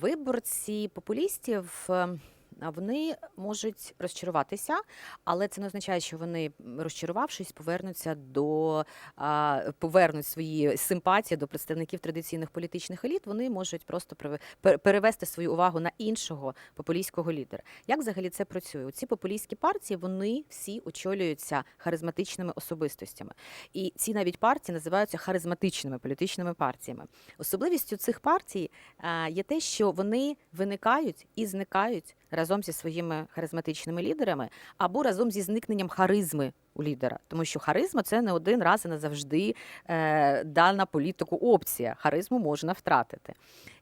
Виборці популістів. Вони можуть розчаруватися, але це не означає, що вони, розчарувавшись, повернуться до повернуть свої симпатії до представників традиційних політичних еліт. Вони можуть просто перевести свою увагу на іншого популістського лідера. Як взагалі це працює? Ці популістські партії вони всі очолюються харизматичними особистостями, і ці навіть партії називаються харизматичними політичними партіями. Особливістю цих партій є те, що вони виникають і зникають разом зі своїми харизматичними лідерами або разом зі зникненням харизми у лідера, тому що харизма це не один раз і назавжди е, дана політику опція. Харизму можна втратити.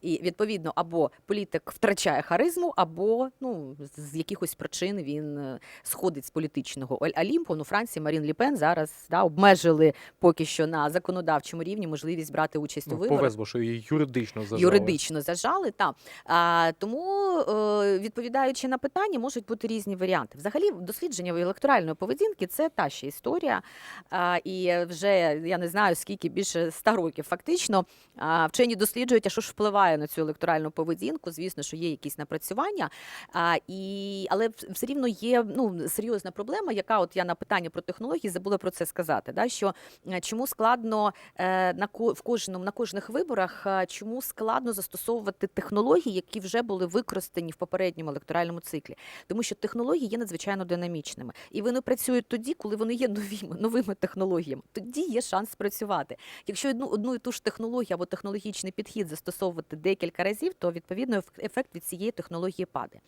І відповідно, або політик втрачає харизму, або ну з- якихось причин він е, сходить з політичного Олімпу. Ну, Франції Марін Ліпен зараз да, обмежили поки що на законодавчому рівні можливість брати участь у Ну, виборах. повезло, що її юридично зажали. Юридично зажали, та а, тому, е, відповідаючи на питання, можуть бути різні варіанти. Взагалі, дослідження електоральної поведінки це та ще історія. І вже я не знаю скільки більше ста років. Фактично, вчені досліджують, а що ж впливає на цю електоральну поведінку. Звісно, що є якісь напрацювання, і, але все рівно є ну, серйозна проблема, яка от я на питання про технології забула про це сказати. Да, що е, чому складно е, на в кожному на кожних виборах, е, чому складно застосовувати технології, які вже були використані в попередньому електоральному циклі, тому що технології є надзвичайно динамічними, і вони працюють тоді, коли вони є новими новими технологіями. Тоді є шанс спрацювати. Якщо одну одну і ту ж технологію або технологічний підхід застосовувати декілька разів, то відповідно еф- ефект від цієї технології падає.